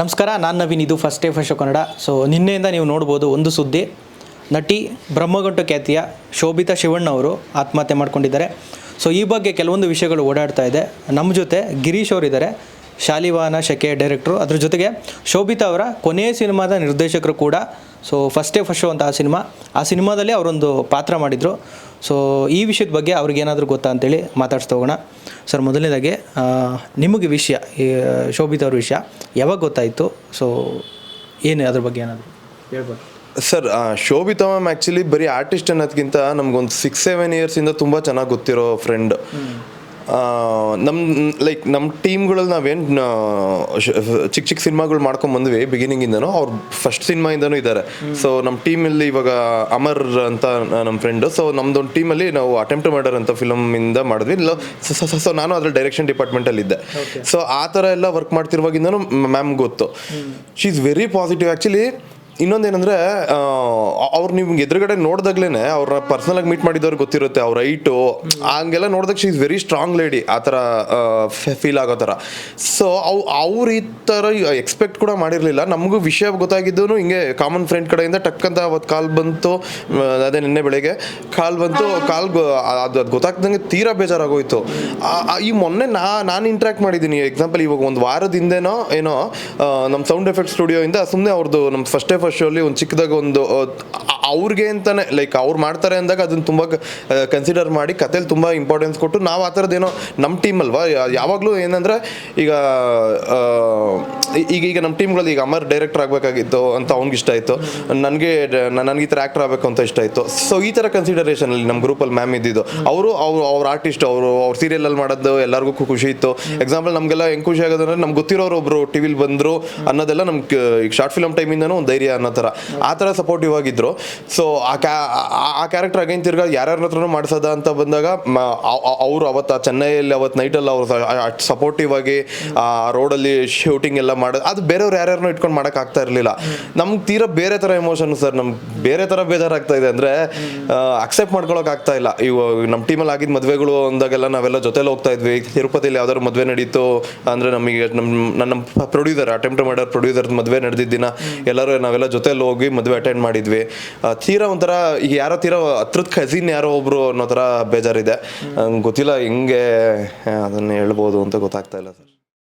ನಮಸ್ಕಾರ, ನಾನು ನವೀನ್, ಇದು first day first Kannada. So ನಿನ್ನೆಯಿಂದ ನೀವು ನೋಡ್ಬೋದು ಒಂದು ಸುದ್ದಿ. ನಟಿ ಬ್ರಹ್ಮಗಂಟು ಖ್ಯಾತಿಯ ಶೋಭಿತಾ ಶಿವಣ್ಣ ಅವರು ಆತ್ಮಹತ್ಯೆ ಮಾಡ್ಕೊಂಡಿದ್ದಾರೆ. ಸೊ ಈ ಬಗ್ಗೆ ಕೆಲವೊಂದು ವಿಷಯಗಳು ಓಡಾಡ್ತಾ ಇದೆ. ನಮ್ಮ ಜೊತೆ ಗಿರೀಶ್ ಅವರಿದ್ದಾರೆ, ಶಾಲಿವಾಹನ ಶಕೆ ಡೈರೆಕ್ಟ್ರು. ಅದ್ರ ಜೊತೆಗೆ ಶೋಭಿತಾ ಅವರ ಕೊನೆಯ ಸಿನಿಮಾದ ನಿರ್ದೇಶಕರು ಕೂಡ. So first day first show ಅಂತ ಆ ಸಿನಿಮಾ. ಆ ಸಿನಿಮಾದಲ್ಲಿ ಅವರೊಂದು ಪಾತ್ರ ಮಾಡಿದರು. ಸೊ ಈ ವಿಷಯದ ಬಗ್ಗೆ ಅವ್ರಿಗೇನಾದರೂ ಗೊತ್ತಾ ಅಂತೇಳಿ ಮಾತಾಡ್ಸ್ತಾ ಹೋಗೋಣ. ಸರ್ ಮೊದಲನೇದಾಗಿ ನಿಮಗೆ ವಿಷಯ ಶೋಭಿತ್ ಅವ್ರ ವಿಷಯ ಯಾವಾಗ ಗೊತ್ತಾಯಿತು? ಸೊ ಏನು ಅದ್ರ ಬಗ್ಗೆ ಏನಾದರೂ ಹೇಳ್ಬೋದು? ಸರ್ ಶೋಭಿತಾ ಮ್ಯಾಮ್ ಆ್ಯಕ್ಚುಲಿ ಬರೀ ಆರ್ಟಿಸ್ಟ್ ಅನ್ನೋದಕ್ಕಿಂತ ನಮ್ಗೊಂದು ಸಿಕ್ಸ್ ಸೆವೆನ್ ಇಯರ್ಸಿಂದ ತುಂಬ ಚೆನ್ನಾಗಿ ಗೊತ್ತಿರೋ ಫ್ರೆಂಡ್ ನಮ್ಮ ಲೈಕ್ ನಮ್ಮ ಟೀಮ್ಗಳಲ್ಲಿ ನಾವೇನು ಚಿಕ್ಕ ಚಿಕ್ಕ ಸಿನಿಮಾಗಳು ಮಾಡ್ಕೊಂಡು ಬಂದ್ವಿ ಬಿಗಿನಿಂಗಿಂದನೂ ಅವ್ರು ಫಸ್ಟ್ ಸಿನಿಮಾಯಿಂದನೂ ಇದ್ದಾರೆ ಸೊ ನಮ್ಮ ಟೀಮಲ್ಲಿ ಇವಾಗ ಅಮರ್ ಅಂತ ನಮ್ಮ ಫ್ರೆಂಡು ಸೊ ನಮ್ದೊಂದು ಟೀಮಲ್ಲಿ ನಾವು ಅಟೆಂಪ್ಟ್ ಮಾಡರ್ ಅಂತ ಫಿಲಮಿಂದ ಮಾಡಿದ್ವಿ ಸೊ ನಾನು ಅದ್ರ ಡೈರೆಕ್ಷನ್ ಡಿಪಾರ್ಟ್ಮೆಂಟಲ್ಲಿ ಇದ್ದೆ ಸೊ ಆ ಥರ ಎಲ್ಲ ವರ್ಕ್ ಮಾಡ್ತಿರುವಾಗಿಂದನೂ ಮ್ಯಾಮ್ ಗೊತ್ತು. She is very positive actually ಇನ್ನೊಂದೇನಂದ್ರೆ ಅವ್ರು ನಿಮ್ಗೆ ಎದುರುಗಡೆ ನೋಡ್ದಾಗ್ಲೇ ಅವ್ರ ಪರ್ಸನಲ್ ಆಗಿ ಮೀಟ್ ಮಾಡಿದವ್ರಿಗೆ ಗೊತ್ತಿರುತ್ತೆ ಅವ್ರ ಐಟು ಹಂಗೆಲ್ಲ ನೋಡಿದಾಗ she is very strong lady ಆ ಥರ ಫೀಲ್ ಆಗೋ ಥರ. ಸೊ ಅವು ಅವ್ರು ಈ ಥರ ಎಕ್ಸ್ಪೆಕ್ಟ್ ಕೂಡ ಮಾಡಿರಲಿಲ್ಲ. ನಮಗೂ ವಿಷಯ ಗೊತ್ತಾಗಿದ್ದು ಹಿಂಗೆ ಕಾಮನ್ ಫ್ರೆಂಡ್ ಕಡೆಯಿಂದ ಟಕ್ಕಂತ ಅವತ್ತು ಕಾಲ್ ಬಂತು ಅದೇ ನಿನ್ನೆ ಬೆಳಗ್ಗೆ. ಕಾಲ್ ಬಂತು ಕಾಲ್ ಅದು ಅದು ಗೊತ್ತಾಗ್ದಂಗೆ ತೀರಾ ಬೇಜಾರಾಗೋಯ್ತು. ಈ ಮೊನ್ನೆ ನಾ ನಾನು ಇಂಟ್ರ್ಯಾಕ್ಟ್ ಮಾಡಿದ್ದೀನಿ ಎಕ್ಸಾಂಪಲ್ ಇವಾಗ ಒಂದು ವಾರದ ಹಿಂದೆನೋ ಏನೋ ನಮ್ಮ ಸೌಂಡ್ ಎಫೆಕ್ಟ್ ಸ್ಟುಡಿಯೋಯಿಂದ ಸುಮ್ಮನೆ ಅವ್ರದ್ದು ನಮ್ಮ ಫಸ್ಟ್ ಫಸ್ಟ್ ಒಂದು ಚಿಕ್ಕದಾಗ ಒಂದು ಅವ್ರಿಗೆ ಅಂತಾನೆ ಲೈಕ್ ಅವ್ರು ಮಾಡ್ತಾರೆ ಅಂದಾಗ ಅದನ್ನ ತುಂಬ ಕನ್ಸಿಡರ್ ಮಾಡಿ ಕಥೆಲಿ ತುಂಬ ಇಂಪಾರ್ಟೆನ್ಸ್ ಕೊಟ್ಟು ನಾವು ಆ ಥರದ್ದೇನೋ ನಮ್ಮ ಟೀಮ್ ಅಲ್ವಾ? ಯಾವಾಗಲೂ ಏನಂದ್ರೆ ಈಗ ಈಗ ಈಗ ನಮ್ಮ ಟೀಮ್ಗಳಲ್ಲಿ ಈಗ ಅಮರ್ ಡೈರೆಕ್ಟರ್ ಆಗಬೇಕಾಗಿತ್ತು ಅಂತ ಅವ್ನಿಗೆ ಇಷ್ಟ ಆಯಿತು. ನನಗೆ ನನಗೆ ಈ ಥರ ಆ್ಯಕ್ಟರ್ ಆಗಬೇಕು ಅಂತ ಇಷ್ಟ ಆಯಿತು. ಸೊ ಈ ಥರ ಕನ್ಸಿಡರೇಷನಲ್ಲಿ ನಮ್ಮ ಗ್ರೂಪಲ್ಲಿ ಮ್ಯಾಮ್ ಇದ್ದಿದ್ದು. ಅವರು, ಅವ್ರು, ಅವ್ರ ಆರ್ಟಿಸ್ಟ್ ಅವರು, ಅವ್ರ ಸೀರಿಯಲಲ್ಲಿ ಮಾಡೋದು ಎಲ್ಲರಿಗೂ ಖುಷಿ ಇತ್ತು. ಎಕ್ಸಾಂಪಲ್ ನಮಗೆಲ್ಲ ಹೆಂಗೆ ಖುಷಿ ಆಗೋದಂದ್ರೆ ನಮ್ಗೆ ಗೊತ್ತಿರೋರು ಒಬ್ಬರು ಟಿ ವಿಲಿ ಬಂದರು ಅನ್ನೋದೆಲ್ಲ ನಮ್ಗೆ, ಈಗ ಶಾರ್ಟ್ ಫಿಲಮ್ ಟೈಮಿಂದನೂ ಒಂದು ಧೈರ್ಯ ಅನ್ನೋ ಥರ ಆ ಥರ ಸಪೋರ್ಟಿವ್ ಆಗಿದ್ರು. ಸೊ ಆ ಕ್ಯಾ ಆ- ಕ್ಯಾರೆಕ್ಟರ್ ಅಗೇನ್ ತಿರ್ಗಾ ಯಾರ್ಯಾರ ಹತ್ರನೂ ಮಾಡಿಸೋದ ಅಂತ ಬಂದಾಗ ಅವರು ಅವತ್ತು ಚೆನ್ನೈಯಲ್ಲಿ ಅವತ್ತು ನೈಟಲ್ಲಿ ಅವರು ಸಪೋರ್ಟಿವ್ ಆಗಿ, ಆ ರೋಡಲ್ಲಿ ಶೂಟಿಂಗ್ ಎಲ್ಲ ಮಾಡೋದು ಅದು ಬೇರೆಯವ್ರು ಯಾರ್ಯಾರನ್ನೂ ಇಟ್ಕೊಂಡು ಮಾಡೋಕೆ ಆಗ್ತಾ ಇರಲಿಲ್ಲ. ನಮ್ಗೆ ತೀರಾ ಬೇರೆ ಥರ ಎಮೋಷನ್ ಸರ್, ನಮ್ಗೆ ಬೇರೆ ಥರ ಬೇಜಾರಾಗ್ತಾ ಇದೆ ಅಂದರೆ ಅಕ್ಸೆಪ್ಟ್ ಮಾಡ್ಕೊಳಕ್ ಆಗ್ತಾ ಇಲ್ಲ. ಇವಾಗ ನಮ್ಮ ಟೀಮಲ್ಲಿ ಆಗಿದ್ದ ಮದುವೆಗಳು ಅಂದಾಗೆಲ್ಲ ನಾವೆಲ್ಲ ಜೊತೆಲಿ ಹೋಗ್ತಾ ಇದ್ವಿ. ತಿರುಪತಿಲಿ ಯಾವ್ದಾದ್ರು ಮದುವೆ ನಡೀತು, ಅಂದರೆ ನಮಗೆ ನಮ್ಮ ನನ್ನ ಪ್ರೊಡ್ಯೂಸರ್ ಅಟೆಂಪ್ಟ್ ಮಾಡೋರು ಪ್ರೊಡ್ಯೂಸರ್ ಮದುವೆ ನಡೆದಿದ್ದ ದಿನ, ಎಲ್ಲರೂ ನಾವೆಲ್ಲ ಜೊತೆಲಿ ಹೋಗಿ ಮದುವೆ ಅಟೆಂಡ್ ಮಾಡಿದ್ವಿ. ತೀರಾ ಒಂಥರ ಈಗ ಯಾರೋ ತೀರಾ ಹತ್ರದ ಕಸಿನ್ ಯಾರೋ ಒಬ್ರು ಅನ್ನೋ ಥರ ಬೇಜಾರಿದೆ. ನಂಗೆ ಗೊತ್ತಿಲ್ಲ ಹೆಂಗೆ ಅದನ್ನು ಹೇಳ್ಬೋದು ಅಂತ ಗೊತ್ತಾಗ್ತಾ ಇಲ್ಲ ಸರ್.